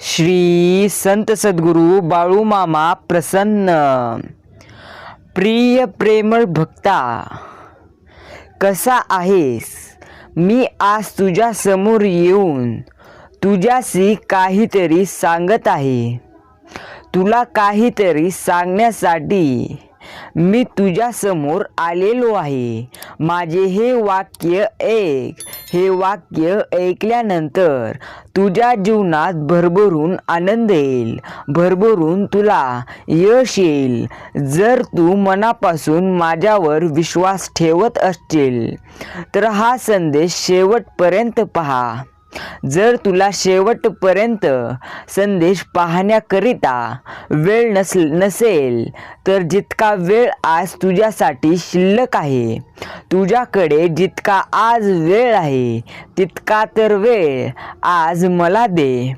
श्री संत सद्गुरू बाळूमामा प्रसन्न. प्रिय प्रेमळ भक्ता कसा आहेस? मी आज तुझ्या समोर येऊन तुझ्याशी काहीतरी सांगत आहे. तुला काहीतरी सांगण्यासाठी मी तुझ्यासमोर आलेलो आहे. माझे हे वाक्य ऐक. हे वाक्य ऐकल्यानंतर तुझ्या जीवनात भरभरून आनंद येईल. भरभरून तुला यश येईल. जर तू मनापासून माझ्यावर विश्वास ठेवत असशील तर हा संदेश शेवटपर्यंत पहा. जर तुला शेवटपर्यंत संदेश पाहण्याकरिता वेळ नस नसेल तर जितका वेळ आज तुझ्यासाठी शिल्लक आहे तुझ्याकडे जितका आज वेळ आहे तितका तर वेळ आज मला दे.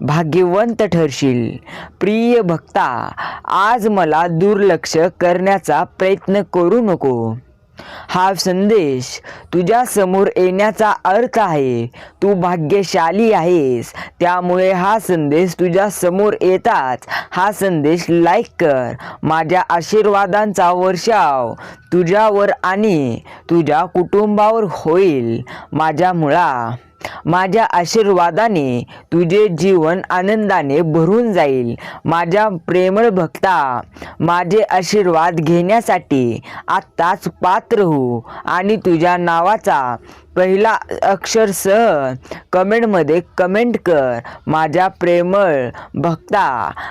भाग्यवंत ठरशील. प्रिय भक्ता आज मला दुर्लक्ष करण्याचा प्रयत्न करू नको. हा संदेश तुझ्यासमोर येण्याचा अर्थ आहे. तू भाग्यशाली आहेस. त्यामुळे हा संदेश तुझ्यासमोर येताच हा संदेश लाईक कर. माझ्या आशीर्वादांचा वर्षाव. तुझ्यावर आणि तुझ्या कुटुंबावर होईल. माझ्या मुळा माझ्या आशीर्वादाने तुझे जीवन आनंदाने भरून जाईल. माझ्या प्रेमळ भक्ता माझे आशीर्वाद घेण्यासाठी आत्ताच पात्र हो आणि तुझ्या नावाचा पहिला अक्षरसह कमेंटमध्ये कमेंट कर माझ्या प्रेमळ भक्ता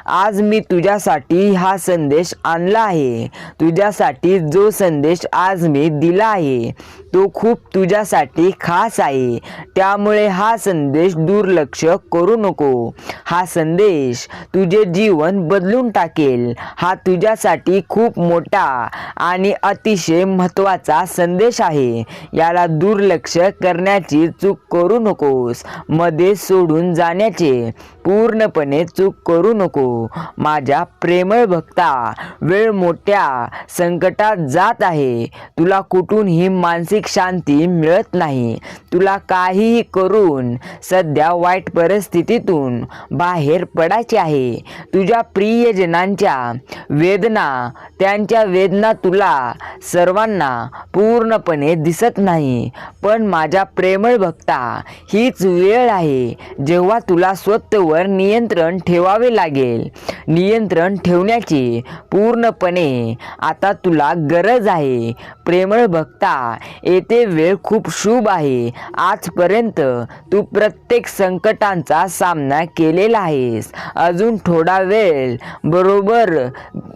आज मी तुझ्यासाठी हा संदेश आणला आहे. तुझ्यासाठी जो संदेश आज मी दिला आहे तो खूप तुझ्यासाठी खास आहे. त्यामुळे हा संदेश दुर्लक्ष करू नको. हा संदेश तुझे जीवन बदलून टाकेल. हा तुझ्यासाठी खूप मोठा आणि अतिशय महत्त्वाचा संदेश आहे. याला दुर्लक्ष करण्याची चूक करू नकोस. मध्ये सोडून जाण्याचे पूर्णपणे चूक करू नको. माझ्या प्रेमळ भक्ता वेळ मोठ्या संकटात जात आहे. तुला कुठूनही मानसिक शांती मिळत नाही. तुला काहीही करून सध्या वाईट परिस्थितीतून बाहेर पडायचे आहे. तुझ्या प्रियजनांच्या वेदना त्यांच्या वेदना तुला सर्वांना पूर्णपणे दिसत नाही. पण माझ्या प्रेमळ भक्ता हीच वेळ आहे जेव्हा तुला स्वतःवर नियंत्रण ठेवावे लागेल. नियंत्रण ठेवण्याची पूर्णपणे आता तुला गरज आहे. प्रेमळ भक्ता येथे वेळ खूप शुभ आहे. आजपर्यंत तू प्रत्येक संकटांचा सामना केलेला आहेस. अजून थोडा वेळ बरोबर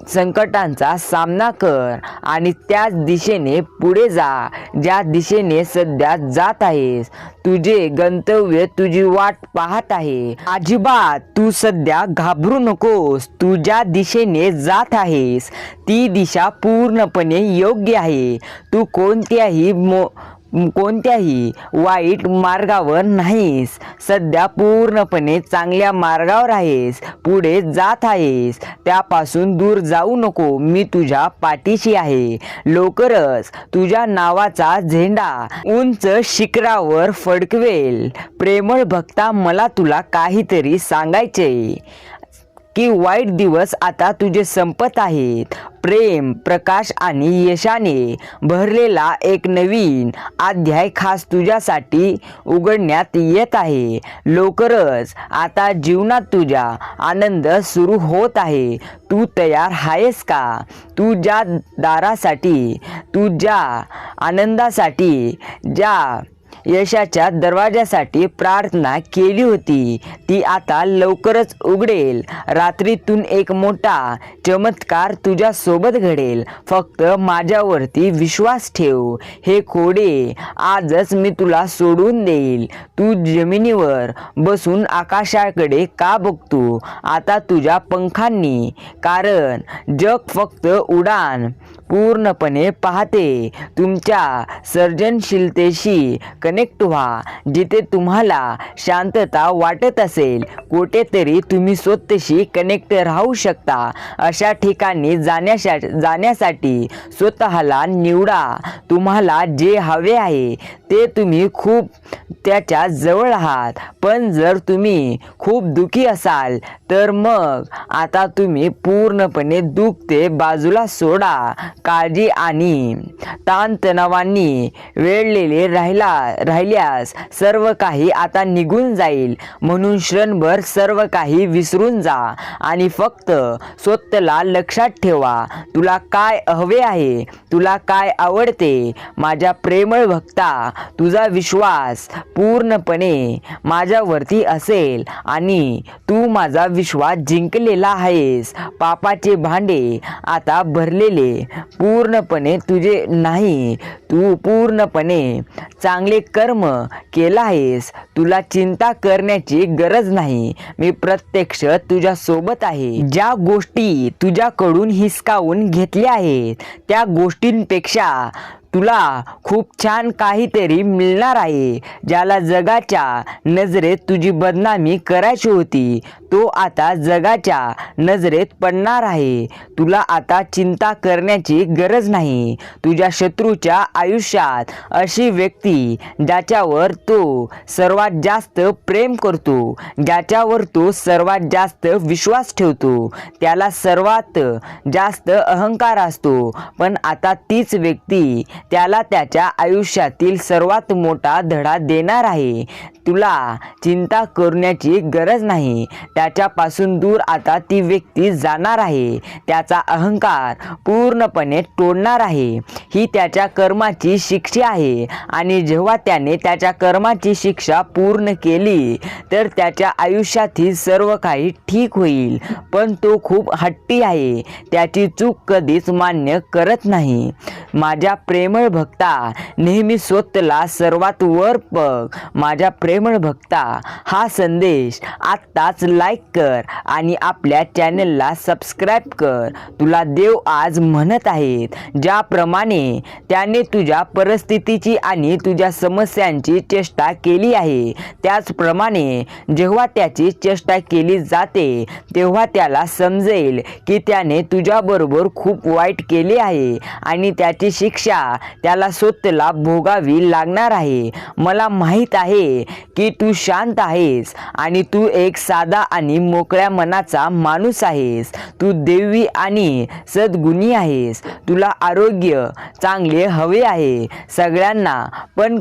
संकटांचा सामना कर आणि त्याच दिशेने पुढे जा. ज्या दिशेने सध्या जात आहेस तुझे गंतव्य तुझी वाट पाहत आहे. अजिबात तू सध्या घाबरू नकोस. तू ज्या दिशेने जात आहेस. ती दिशा पूर्णपणे योग्य आहे. तू कोणत्याही मो कोणत्याही वाईट मार्गावर नाहीस. सध्या पूर्णपणे चांगल्या मार्गावर आहेस. पुढे जात आहेस. त्यापासून दूर जाऊ नको. मी तुझ्या पाठीशी आहे. लवकरच तुझ्या नावाचा झेंडा उंच शिखरावर फडकवेल. प्रेमळ भक्ता मला तुला काहीतरी सांगायचे की वाईट दिवस आता तुझे संपत आहेत. प्रेम प्रकाश आणि यशाने भरलेला एक नवीन अध्याय खास तुझ्यासाठी उघडण्यात येत आहे. लवकरच आता जीवनात तुझ्या आनंद सुरू होत आहे. तू तयार आहेस का? तू ज्या दारासाठी तू ज्या आनंदासाठी ज्या यशाच्या दरवाजासाठी प्रार्थना केली होती. ती आता लवकरच उघडेल. रात्रीतून एक मोठा चमत्कार तुझ्या सोबत घडेल. फक्त माझ्यावरती विश्वास ठेव. हे खोडे आजच मी तुला सोडून देईल. तू जमिनीवर बसून आकाशाकडे का बघतो? आता तुझ्या पंखांनी. कारण जग फक्त उडान. पूर्णपणे पाहते. तुमच्या सर्जनशीलतेशी कनेक्ट व्हा जिथे तुम्हाला शांतता वाटत असेल. कुठेतरी तुम्ही स्वतःशी कनेक्ट राहू शकता. अशा ठिकाणी जाण्याशा जाण्यासाठी स्वतःला निवडा. तुम्हाला जे हवे आहे ते तुम्ही खूप त्याच्याजवळ आहात. पण जर तुम्ही खूप दुखी असाल तर मग आता तुम्ही पूर्णपणे दुःख ते बाजूला सोडा. काळजी आणि ताणतणावांनी वेळलेले राहिला राहिल्यास सर्व काही आता निघून जाईल. म्हणून क्षणभर सर्व काही विसरून जा आणि फक्त स्वतःला लक्षात ठेवा. तुला काय हवे आहे? तुला काय आवडते? माझ्या प्रेमळ भक्ता तुझा विश्वास पूर्णपणे माझ्यावरती असेल आणि तू माझा विश्वास जिंकलेला आहेस. पापाचे भांडे आता भरलेले पूर्णपणे तुझे नाही तू पूर्णपणे चांगले कर्म केला आहेस. तुला चिंता करण्याची गरज नाही. मी प्रत्यक्ष तुझ्या सोबत आहे. ज्या गोष्टी तुझ्याकडून हिसकावून घेतल्या आहेत त्या गोष्टींपेक्षा तुला खूप छान काहीतरी मिळणार आहे ज्याला जगाच्या नजरेत तुझी बदनामी करायची होती. तो आता जगाच्या नजरेत पडणार आहे. तुला आता चिंता करण्याची गरज नाही. तुझ्या शत्रूच्या आयुष्यात अशी व्यक्ती ज्याच्यावर तो सर्वात जास्त प्रेम करतो ज्याच्यावर तो सर्वात जास्त विश्वास ठेवतो त्याला सर्वात जास्त अहंकार असतो. पण आता तीच व्यक्ती त्याला त्याच्या आयुष्यातील सर्वात मोठा धडा देणार आहे. तुला चिंता करण्याची गरज नाही. त्याच्यापासून दूर आता ती व्यक्ती जाणार आहे. त्याचा अहंकार पूर्णपणे तोडणार आहे. ही त्याच्या कर्माची शिक्षा आहे. आणि जेव्हा त्याने त्याच्या कर्माची शिक्षा पूर्ण केली तर त्याच्या आयुष्यातील सर्व काही ठीक होईल. पण तो खूप हट्टी आहे. त्याची चूक कधीच मान्य करत नाही. माझ्या प्रेमळ भक्ता नेहमी स्वतःला सर्वात वर बघ. माझ्या प्रेमळ भक्ता हा संदेश आत्ताच लाईक कर आणि आपल्या चॅनलला सबस्क्राईब कर. तुला देव आज म्हणत आहेत ज्याप्रमाणे त्याने तुझ्या परिस्थितीची आणि तुझ्या समस्यांची चेष्टा केली आहे. त्याचप्रमाणे जेव्हा त्याची चेष्टा केली जाते तेव्हा त्याला समजेल की त्याने तुझ्याबरोबर खूप वाईट केले आहे आणि त्याची शिक्षा त्याला स्वतःला भोगावी लागणार आहे. मला माहीत आहे की तू शांत आहेस आणि तू एक साधा आणि मोकळ्या मनाचा माणूस आहेस. तू देवी आणि सद्गुणी आहेस. तुला आरोग्य चांगले हवे आहे. सगळ्यांना पण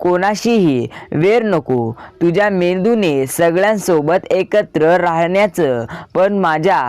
कोणाशीही वेर नको. तुझ्या मेंदूने सगळ्यांसोबत एकत्र राहण्याचं पण माझ्या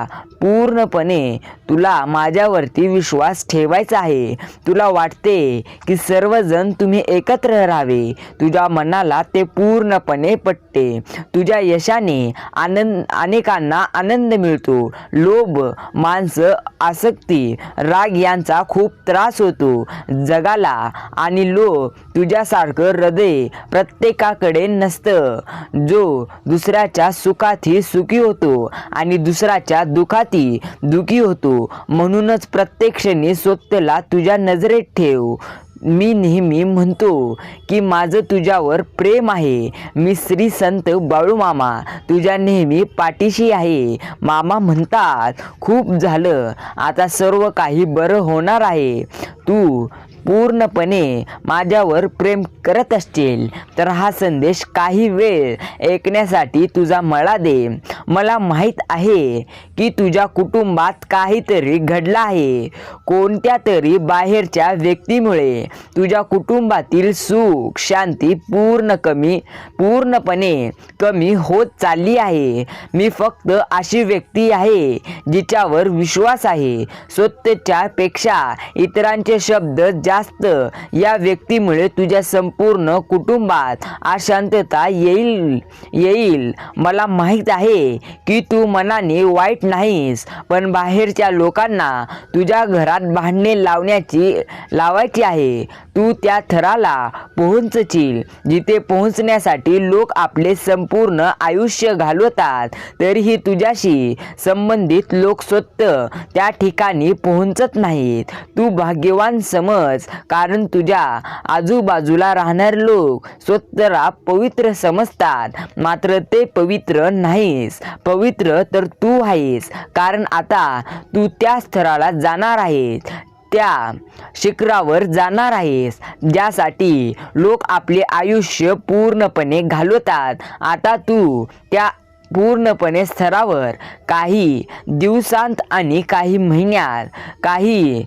पूर्णपणे तुला माझ्यावरती विश्वास ठेवायचा आहे. तुला वाटते की सर्वजण तुम्ही एकत्र राहावे. तुझ्या मनाला ते पूर्णपणे पटते. तुझ्या यशाने आनंद अनेकांना आनंद मिळतो. लोभ माणसं आसक्ती राग यांचा खूप त्रास होतो. जगाला आणि लोभ तुझ्यासारखं हृदय प्रत्येकाकडे नसतं. जो दुसऱ्याच्या सुखातही सुखी होतो आणि दुसऱ्याच्या दुखात दुखी होतो. म्हणूनच प्रत्येक क्षणी स्वतःला तुझ्या नजरेत ठेव. मी नेहमी म्हणतो की माझं तुझ्यावर प्रेम आहे. मी श्री संत बाळू मामा तुझ्या नेहमी पाठीशी आहे. मामा म्हणतात खूप झालं. आता सर्व काही बरं होणार आहे. तू पूर्णपणे माझ्यावर प्रेम करत असतील तर हा संदेश काही वेळ ऐकण्यासाठी तुझा मला दे. मला माहीत आहे की तुझ्या कुटुंबात काहीतरी घडलं आहे. कोणत्या तरी बाहेरच्या व्यक्तीमुळे तुझ्या कुटुंबातील सुख शांती पूर्ण कमी पूर्णपणे कमी होत चालली आहे. मी फक्त अशी व्यक्ती आहे जिच्यावर विश्वास आहे. स्वतःच्या पेक्षा इतरांचे शब्द जास्त या व्यक्तीमुळे तुझ्या संपूर्ण कुटुंबात अशांतता येईल येईल. मला माहीत आहे की तू मनाने वाईट नाहीस. पण बाहेरच्या लोकांना तुझ्या घरात भांडणे लावण्याची लावायची आहे. तू त्या थराला पोहोचशील. जिथे पोहोचण्यासाठी लोक आपले संपूर्ण आयुष्य घालवतात तरीही तुझ्याशी संबंधित लोक स्वतः त्या ठिकाणी पोहोचत नाहीत. तू भाग्यवान समज कारण तुझ्या आजूबाजूला राहणारे लोक स्वतःला पवित्र समजतात. मात्र ते पवित्र नाहीस. पवित्र तर तू आहेस. कारण आता तू त्या स्थराला जाणार आहेस. त्या शिखरावर जाणार आहेस. ज्यासाठी लोक आपले आयुष्य पूर्णपणे घालवतात. आता तू त्या पूर्णपणे स्तरावर काही दिवसांत आणि काही महिन्यात काही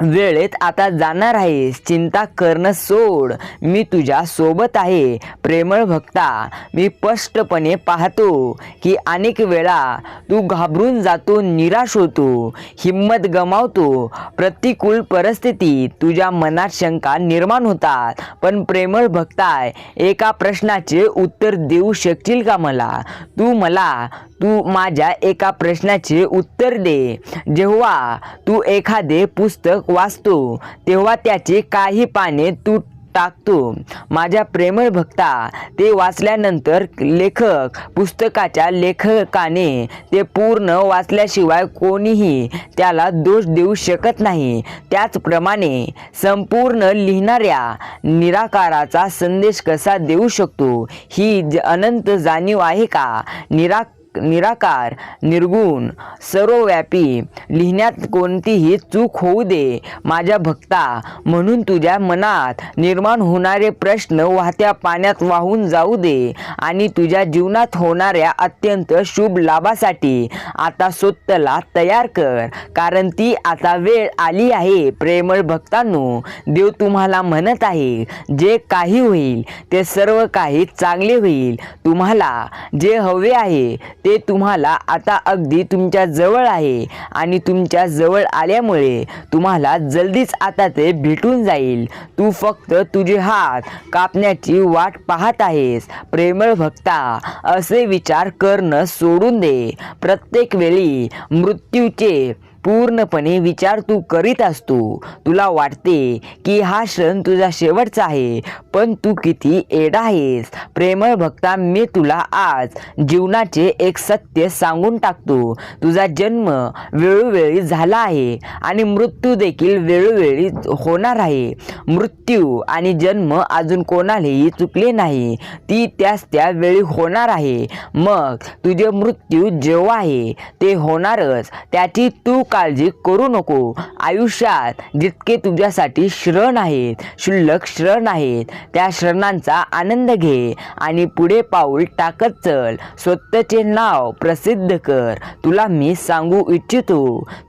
वेळेत आता जाणार आहेस. चिंता करणं सोड. मी तुझ्या सोबत आहे. प्रेमळ भक्ता मी स्पष्टपणे पाहतो की अनेक वेळा तू घाबरून जातो निराश होतो हिंमत गमावतो. प्रतिकूल परिस्थितीत तुझ्या मनात शंका निर्माण होतात. पण प्रेमळ भक्ताय एका प्रश्नाचे उत्तर देऊ शकशील का मला? तू मला तू माझ्या एका प्रश्नाचे उत्तर दे. जेव्हा तू एखादे पुस्तक वाचतो तेव्हा त्याचे काही पाने तू टाकतो. माझ्या प्रेमळ भक्ता ते वाचल्यानंतर लेखक पुस्तकाच्या लेखकाने ते पूर्ण वाचल्याशिवाय कोणीही त्याला दोष देऊ शकत नाही. त्याचप्रमाणे संपूर्ण लिहिणाऱ्या निराकाराचा संदेश कसा देऊ शकतो ही ज- अनंत जाणीव आहे का? निरा निराकार निर्गुण सर्वव्यापी लिहिण्यात कोणतीही चूक होऊ दे माझ्या भक्ता म्हणून तुझ्या मनात निर्माण होणारे प्रश्न वाहत्या पाण्यात वाहून जाऊ दे आणि तुझ्या जीवनात होणाऱ्या अत्यंत शुभ लाभासाठी आता स्वतःला तयार कर कारण ती आता वेळ आली आहे. प्रेमळ भक्तांनो देव तुम्हाला म्हणत आहे जे काही होईल ते सर्व काही चांगले होईल. तुम्हाला जे हवे आहे ते तुम्हाला आता अगदी तुमच्या जवळ आहे. आणि तुमच्या जवळ आल्यामुळे तुम्हाला जल्दीच आता ते भेटून जाईल. तू फक्त तुझे हात कापण्याची वाट पाहत आहेस. प्रेमळ भक्ता असे विचार करणं सोडून दे. प्रत्येक वेळी मृत्यूचे पूर्णपणे विचार तू करीत असतो. तुला वाटते की हा क्षण तुझा शेवटचा आहे पण तू किती एडा आहेस. प्रेमळ भक्ता मी तुला आज जीवनाचे एक सत्य सांगून टाकतो. तुझा जन्म वेळोवेळी झाला आहे आणि मृत्यू देखील वेळोवेळी होणार आहे. मृत्यू आणि जन्म अजून कोणालाही चुकले नाही. ती त्याच त्या वेळी होणार आहे. मग तुझे मृत्यू जेव्हा आहे ते होणारच. त्याची तू काळजी करू नको. आयुष्यात जितके तुझ्यासाठी श्रण आहेत क्षुल्लक श्रण आहेत त्या श्रणांचा आनंद घे आणि पुढे पाऊल टाकत चल. स्वतःचे नाव प्रसिद्ध कर. तुला मी सांगू इच्छितो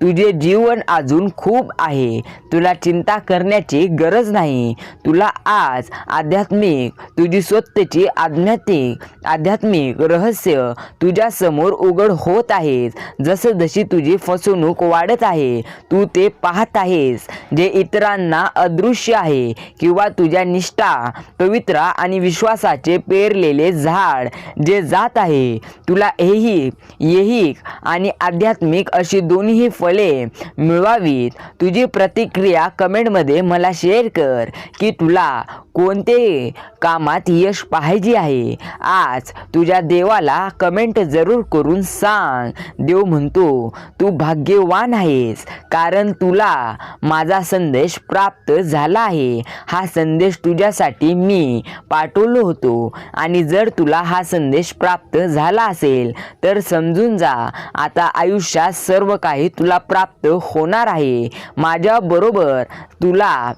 तुझे जीवन अजून खूप आहे. तुला चिंता करण्याची गरज नाही. तुला आज आध्यात्मिक तुझी स्वतःची आध्यात्मिक आध्यात्मिक रहस्य तुझ्या समोर उघड होत आहेत. जसजशी तुझी फसवणूक वाढत आहे. तू ते पाहत आहेस जे इतरांना अदृश्य आहे किंवा तुझ्या निष्ठा पवित्रा आणि विश्वासाचे पेरलेले झाड जे जात आहे. तुला हेही येहिक आणि आध्यात्मिक अशी दोन्ही फळे मिळवावीत. तुझी प्रतिक्रिया कमेंटमध्ये मला शेअर कर की तुला कोणते कामात यश पाहिजे आहे? आज तुझ्या देवाला कमेंट जरूर करून सांग. देव म्हणतो तू भाग्यवान आहेस कारण तुला माझा संदेश प्राप्त झाला आहे. हा संदेश तुझ्यासाठी मी पाठवलो होतो. आणि जर तुला हा संदेश प्राप्त झाला असेल तर समजून जा आता आयुष्यात सर्व काही तुला प्राप्त होणार आहे. माझ्याबरोबर तुला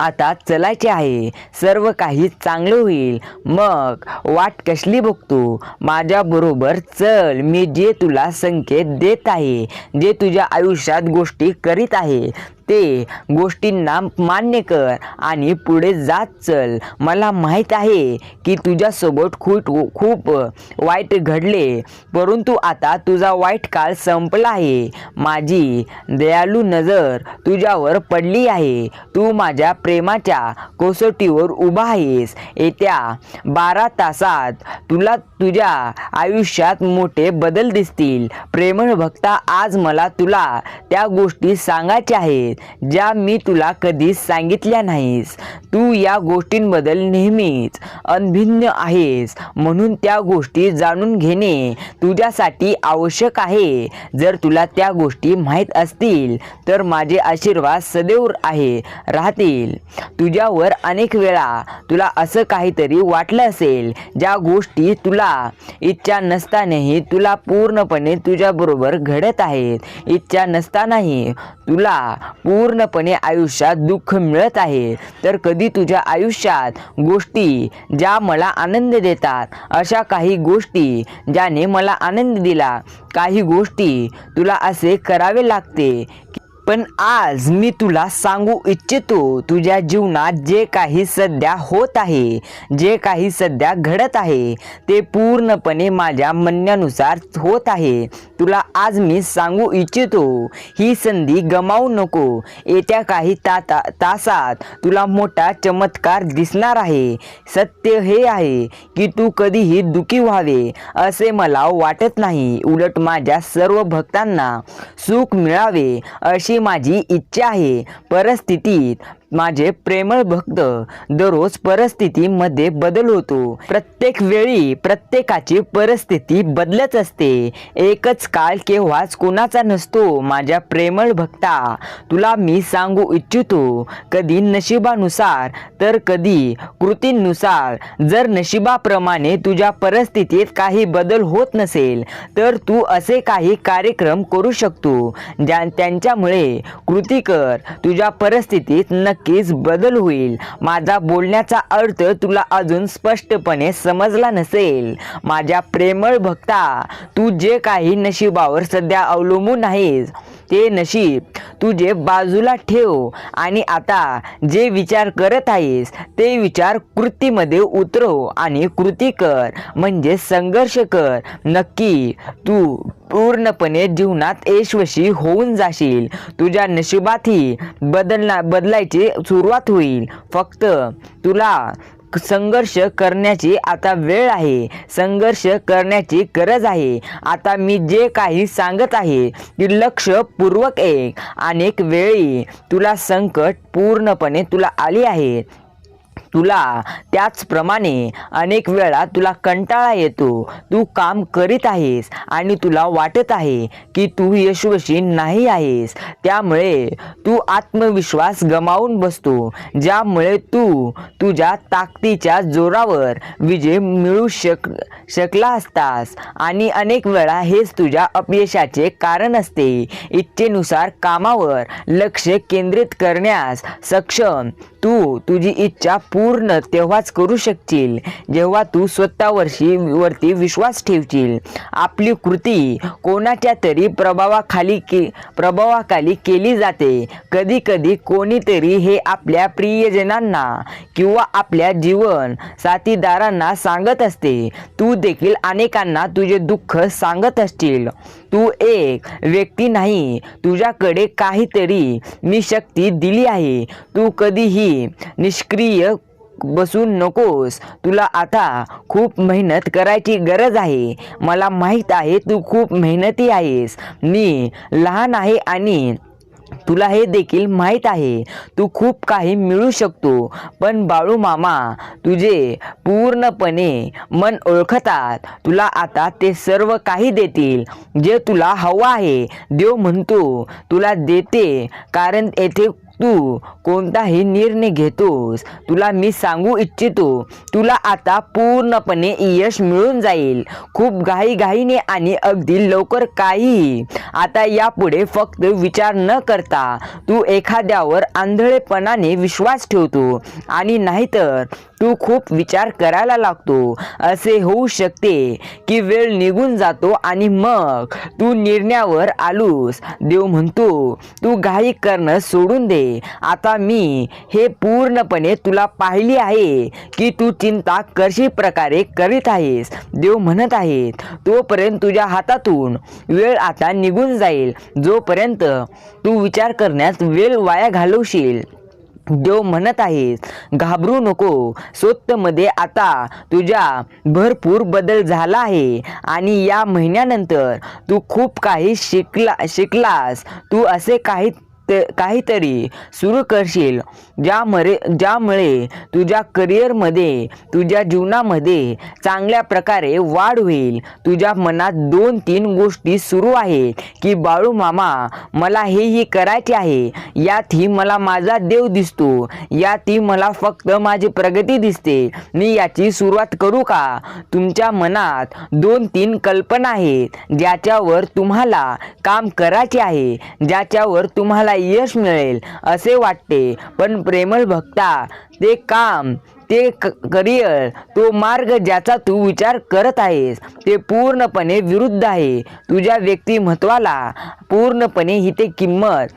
आता चलायचे आहे. सर्व काही चांगलं होईल. मग वाट कसली बघतो? माझ्याबरोबर चल. मी जे तुला संकेत देत आहे जे तुझ्या आयुष्यात गोष्टी करीत आहे ते गोष्टींना मान्य कर आणि पुढे जात चल. मला माहीत आहे की तुझ्यासोबत खूप खूप वाईट घडले परंतु आता तुझा वाईट काळ संपला आहे. माझी दयालू नजर तुझ्यावर पडली आहे. तू माझ्या प्रेमाच्या कसोटीवर उभा आहेस. येत्या बारा तासात तुला तुझ्या आयुष्यात मोठे बदल दिसतील. प्रेमळ भक्ता आज मला तुला त्या गोष्टी सांगायच्या आहेत ज्या मी तुला कधीच सांगितल्या नाहीस. तू या गोष्टींबद्दल नेहमीच अनभिन्न आहेस म्हणून त्या गोष्टी जाणून घेणे तुझ्यासाठी आवश्यक आहे. जर तुला त्या गोष्टी माहीत असतील तर माझे आशीर्वाद सदैव आहे राहतील. तुझ्यावर अनेक वेळा तुला असं काहीतरी वाटलं असेल ज्या गोष्टी तुला इच्छा नसतानाही तुला पूर्णपणे तुझ्याबरोबर घडत आहेत. इच्छा नसतानाही तुला पूर्णपणे आयुष्यात दुःख मिळत आहे. तर कधी तुझ्या आयुष्यात गोष्टी ज्या मला आनंद देतात अशा काही गोष्टी ज्याने मला आनंद दिला काही गोष्टी तुला असे करावे लागते पण आज मी तुला सांगू इच्छितो तुझ्या जीवनात जे काही सध्या होत आहे जे काही सध्या घडत आहे ते पूर्णपणे माझ्या म्हणण्यानुसार होत आहे. तुला आज मी सांगू इच्छितो ही संधी गमावू नको. येत्या काही ता तासात तुला मोठा चमत्कार दिसणार आहे. सत्य हे आहे की तू कधीही दुखी व्हावे असे मला वाटत नाही. उलट माझ्या सर्व भक्तांना सुख मिळावे अशी माझी इच्छा आहे. परिस्थितीत माझे प्रेमळ भक्त दररोज परिस्थितीमध्ये बदल होतो. प्रत्येक वेळी प्रत्येकाची परिस्थिती बदलत असते. एकच काळ केव्हाच कोणाचा नसतो माझ्या प्रेमळ भक्ता. तुला मी सांगू इच्छितो कधी नशिबानुसार तर कधी कृतींनुसार. जर नशिबाप्रमाणे तुझ्या परिस्थितीत काही बदल होत नसेल तर तू असे काही कार्यक्रम करू शकतो ज्या त्यांच्यामुळे कृती कर. तुझ्या परिस्थितीत नक्की नक्कीच बदल होईल. माझा बोलण्याचा अर्थ तुला अजून स्पष्टपणे समजला नसेल. माझ्या प्रेमळ भक्ता तू जे काही नशिबावर सध्या अवलंबून आहेस ते नशीब तुझे बाजूला ठेव. आणि आता जे विचार करत आहेस ते विचार कृतीमध्ये उतरव आणि कृती कर. म्हणजे संघर्ष कर. नक्की तू पूर्णपणे जीवनात यशस्वी होऊन जाशील. तुझ्या नशिबातही बदलना बदलायची सुरुवात होईल. फक्त तुला संघर्ष करण्याची आता वेळ आहे. संघर्ष करण्याची गरज आहे. आता मी जे काही सांगत आहे ते लक्षपूर्वक एक अनेक वेळी तुला संकट पूर्णपणे तुला आली आहे. तुला त्याचप्रमाणे अनेक वेळा तुला कंटाळा येतो. तू काम करीत आहेस आणि तुला वाटत आहे की तू यशस्वी नाही आहेस. त्यामुळे तू आत्मविश्वास गमावून बसतो ज्यामुळे तू तुझ्या ताकदीच्या जोरावर विजय मिळू शक शकला असतास. आणि अनेक वेळा हेच तुझ्या अपयशाचे कारण असते. इच्छेनुसार कामावर लक्ष केंद्रित करण्यास सक्षम. तू तुझी इच्छा पूर्ण पूर्ण तेव्हाच करू शकशील जेव्हा तू स्वतःवरशी वरती विश्वास ठेवशील. आपली कृती कोणाच्या तरी प्रभावाखाली के प्रभावाखाली केली जाते. कधी कधी कोणीतरी हे आपल्या प्रियजनांना किंवा आपल्या जीवन साथीदारांना सांगत असते. तू देखील अनेकांना तुझे दुःख सांगत असशील. तू एक व्यक्ती नाही. तुझ्याकडे काहीतरी मी शक्ती दिली आहे. तू कधीही निष्क्रिय बसून नकोस. तुला आता खूप मेहनत करायची गरज आहे. मला माहीत आहे तू खूप मेहनती आहेस. मी लहान आहे आणि तुला हे देखील माहीत आहे. तू खूप काही मिळू शकतो. पण बाळू मामा तुझे पूर्णपणे मन ओळखतात. तुला आता ते सर्व काही देतील. जे तुला हवं आहे देव म्हणतो. तुला देते. कारण येथे तू कोणताही निर्णय घेतोस तुला मी सांगू इच्छितो तुला आता पूर्णपणे यश मिळून जाईल. खूप घाईघाईने आणि अगदी लवकर काही. आता यापुढे फक्त विचार न करता तू एखाद्यावर आंधळेपणाने विश्वास ठेवतो. आणि नाहीतर तू खूप विचार करायला लागतो. असे होऊ शकते की वेळ निघून जातो आणि मग तू निर्णयावर आलूस. देव म्हणतो तू घाई करणं सोडून दे. आता मी हे पूर्णपणे तुला पाहिली आहे की तू चिंता कशी प्रकारे करीत आहेस. देव म्हणत आहेत तोपर्यंत तुझ्या हातातून वेळ आता निघून जाईल. जोपर्यंत तू विचार करण्यात वेळ वाया घालवशील. देव म्हणत आहेस घाबरू नको स्वतःमध्ये आता तुझ्या भरपूर बदल झाला आहे आणि या महिन्यानंतर तू खूप काही शिकला शिकलास. तू असे काही काहीतरी सुरू करशील. ज्यामुळे ज्यामुळे तुझ्या करिअरमध्ये तुझ्या जीवनामध्ये चांगल्या प्रकारे वाढ होईल. तुझ्या मनात दोन तीन गोष्टी सुरू आहेत की बाळू मामा मला हेही करायचे आहे. यातही मला माझा देव दिसतो. यातही मला फक्त माझी प्रगती दिसते. मी याची सुरुवात करू का? तुमच्या मनात दोन तीन कल्पना आहेत ज्याच्यावर तुम्हाला काम करायचे आहे ज्याच्यावर तुम्हाला यश मिळेल असे वाटते. पण प्रेमळ भक्ता ते काम ते क करिअर तो मार्ग ज्याचा तू विचार करत आहेस ते पूर्णपणे विरुद्ध आहे. तुझ्या व्यक्तिमत्वाला पूर्णपणे ही ते किंमत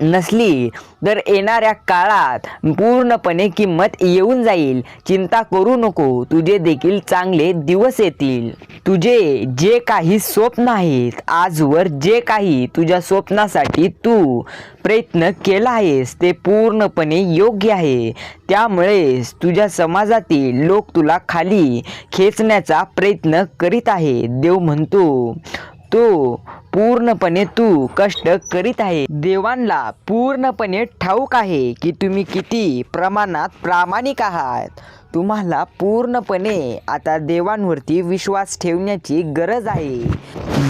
नसली तर येणाऱ्या काळात पूर्णपणे किंमत येऊन जाईल. चिंता करू नको. तुझे देखील चांगले दिवस येतील. तुझे जे काही स्वप्न आहेत आजवर जे काही तुझ्या स्वप्नासाठी तू प्रयत्न केला आहेस ते पूर्णपणे योग्य आहे. त्यामुळेच तुझ्या समाजातील लोक तुला खाली खेचण्याचा प्रयत्न करीत आहे देव म्हणतो तो पूर्णपणे तू कष्ट करीत आहे. देवांना पूर्णपणे ठाऊक आहे की तुम्ही किती प्रमाणात प्रामाणिक आहात. तुम्हाला पूर्णपणे आता देवांवरती विश्वास ठेवण्याची गरज आहे.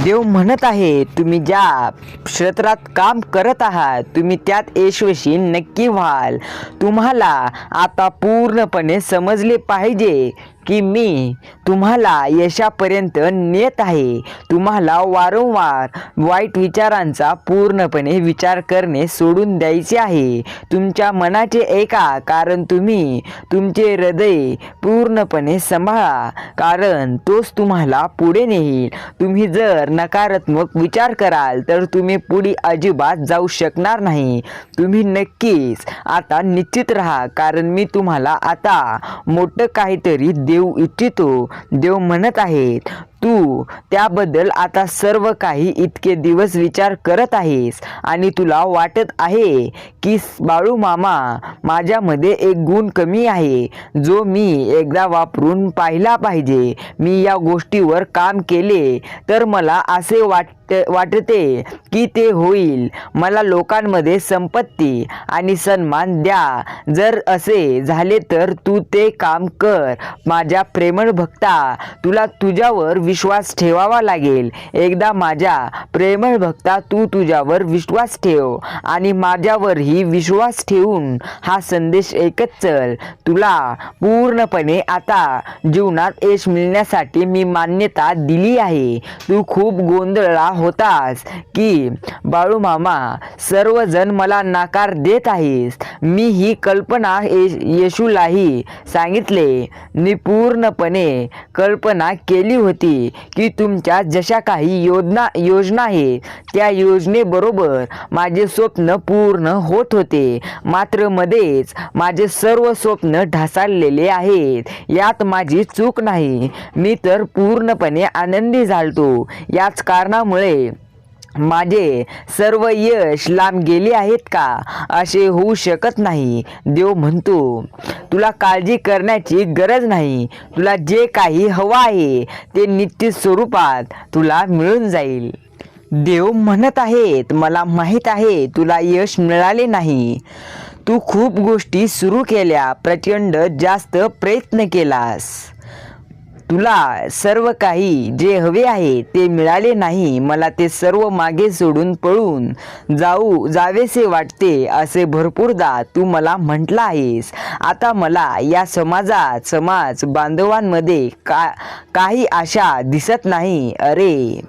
देव म्हणत आहे तुम्ही ज्या क्षेत्रात काम करत आहात तुम्ही त्यात यशस्वी नक्की व्हाल. तुम्हाला आता पूर्णपणे समजले पाहिजे. की मी तुम्हाला यशापर्यंत नेत आहे. तुम्हाला वारंवार वाईट विचारांचा पूर्णपणे विचार करणे सोडून द्यायचे आहे. तुमच्या मनाचे ऐका कारण तुम्ही तुमचे हृदय पूर्णपणे सांभाळा कारण तोच तुम्हाला पुढे नेईल. तुम्ही जर नकारात्मक विचार कराल तर तुम्ही पुढे अजिबात जाऊ शकणार नाही. तुम्ही नक्कीच आता निश्चित राहा कारण मी तुम्हाला आता मोठं काहीतरी दे देऊ इच्छितो देव म्हणत आहेत. तू त्याबद्दल आता सर्व काही इतके दिवस विचार करत आहेस. आणि तुला वाटत आहे की बाळू मामा माझ्यामध्ये एक गुण कमी आहे. जो मी एकदा वापरून पाहिला पाहिजे. मी या गोष्टीवर काम केले तर मला असे वाट वाटते की ते होईल. मला लोकांमध्ये संपत्ती आणि सन्मान द्या. जर असे झाले तर तू ते काम कर. माझ्या प्रेमळ भक्ता तुला तुझ्यावर विश्वास विश्वास ठेवावा लागेल. एकदा माझ्या प्रेमळ भक्ता तू तुझ्यावर विश्वास ठेव आणि माझ्यावरही विश्वास ठेवून हा संदेश ऐकत चल. तुला पूर्णपणे आता जीवनात यश मिळण्यासाठी मी मान्यता दिली आहे. तू खूप गोंधळला होतास की बाळू मामा सर्वजण मला नाकार देत आहेस मी ही कल्पना येशूलाही सांगितले. मी पूर्णपणे कल्पना केली होती. की तुमच्या जशा काही योजना योजना आहे त्या योजनेबरोबर माझे स्वप्न पूर्ण होत होते. मात्र मध्येच माझे सर्व स्वप्न ढासाळलेले आहेत. यात माझी चूक नाही. मी तर पूर्णपणे आनंदी झालतो. याच कारणामुळे माझे सर्व यश लांब गेले आहेत का? असे होऊ शकत नाही. देव म्हणतो तुला काळजी करण्याची गरज नाही. तुला जे काही हवं आहे ते निश्चित स्वरूपात तुला मिळून जाईल. देव म्हणत आहेत मला माहीत आहे तुला यश मिळाले नाही. तू खूप गोष्टी सुरू केल्या प्रचंड जास्त प्रयत्न केलास. तुला सर्व काही जे हवे आहे ते मिळाले नाही मला ते सर्व मागे सोडून पळून जाऊ जावेसे वाटते असे भरपूरदा तू मला म्हटलं आहेस. आता मला या समाजात समाज बांधवांमध्ये का काही आशा दिसत नाही. अरे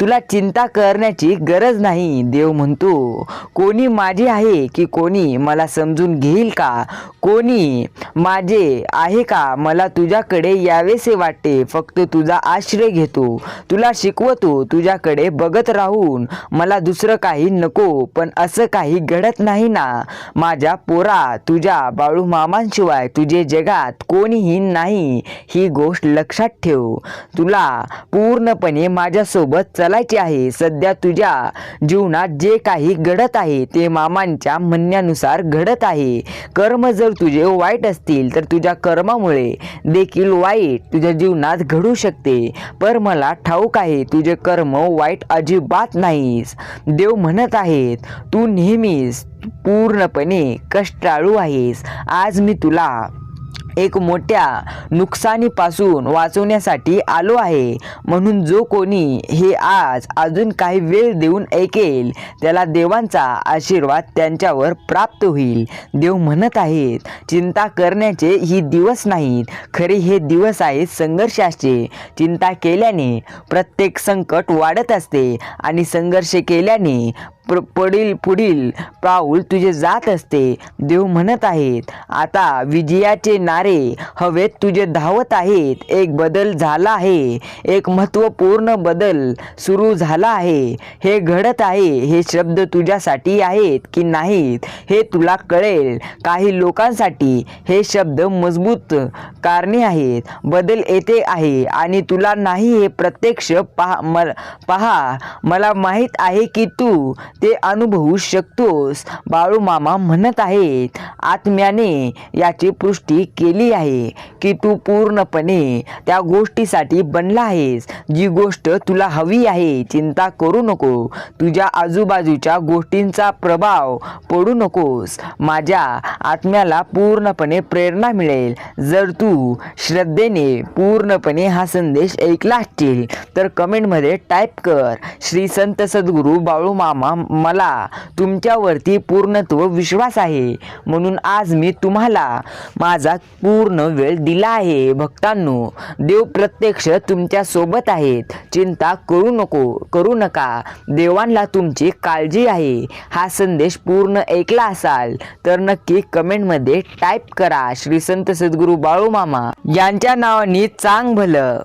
तुला चिंता करण्याची गरज नाही देव म्हणतो. कोणी माझे आहे की कोणी मला समजून घेईल का? कोणी माझे आहे का? मला तुझ्याकडे यावेसे वाटते फक्त तुझा आश्रय घेतो. तुला शिकवतो. तुझ्याकडे बघत राहून. मला दुसरं काही नको पण असं काही घडत नाही ना. माझ्या पोरा तुझ्या बाळू मामांशिवाय तुझे जगात कोणीही नाही. ही गोष्ट लक्षात ठेव. तुला पूर्णपणे माझ्यासोबत चला चालायचे आहे. सध्या तुझ्या जीवनात जे काही घडत आहे ते मामांच्या म्हणण्यानुसार घडत आहे. कर्म जर तुझे वाईट असतील तर तुझ्या कर्मामुळे देखील वाईट. तुझ्या जीवनात घडू शकते. पर मला ठाऊक आहे तुझे कर्म वाईट अजिबात नाहीस. देव म्हणत आहेत तू नेहमीच पूर्णपणे कष्टाळू आहेस. आज मी तुला एक मोठ्या नुकसानीपासून वाचवण्यासाठी आलो आहे. म्हणून जो कोणी हे आज अजून काही वेळ देऊन ऐकेल त्याला देवांचा आशीर्वाद त्यांच्यावर प्राप्त होईल. देव म्हणत आहेत चिंता करण्याचे ही दिवस नाहीत. खरे हे दिवस आहेत संघर्षाचे. चिंता केल्याने प्रत्येक संकट वाढत असते आणि संघर्ष केल्याने प्र पुढील पुढील पाऊल तुझे जात असते देव म्हणत आहेत. आता विजयाचे नारे हवेत तुझे धावत आहेत. एक बदल झाला आहे. एक महत्त्वपूर्ण बदल सुरू झाला आहे. हे घडत आहे. हे शब्द तुझ्यासाठी आहेत की नाहीत हे तुला कळेल. काही लोकांसाठी हे शब्द मजबूत कारणे आहेत. बदल येते आहे आणि तुला नाही हे प्रत्यक्ष पहा पहा. मला माहीत आहे की तू ते अनुभवू शकतोस. बाळूमामा म्हणत आहेत आत्म्याने याची पुष्टी केली आहे की तू पूर्णपणे त्या गोष्टीसाठी बनला आहेस. जी गोष्ट तुला हवी आहे चिंता करू नको. तुझ्या आजूबाजूच्या गोष्टींचा प्रभाव पडू नकोस. माझ्या आत्म्याला पूर्णपणे प्रेरणा मिळेल. जर तू श्रद्धेने पूर्णपणे हा संदेश ऐकला असतील तर कमेंटमध्ये टाईप कर. श्री संत सद्गुरू बाळूमामा मला तुमच्यावरती पूर्णत्व विश्वास आहे. म्हणून आज मी तुम्हाला माझा पूर्ण वेळ दिला आहे. भक्तांनो देव प्रत्यक्ष तुमच्यासोबत आहेत. चिंता करू नको करू नका. देवांना तुमची काळजी आहे. हा संदेश पूर्ण ऐकला असाल तर नक्की कमेंटमध्ये टाईप करा. श्री संत सद्गुरू बाळू मामा यांच्या नावाने चांग भलं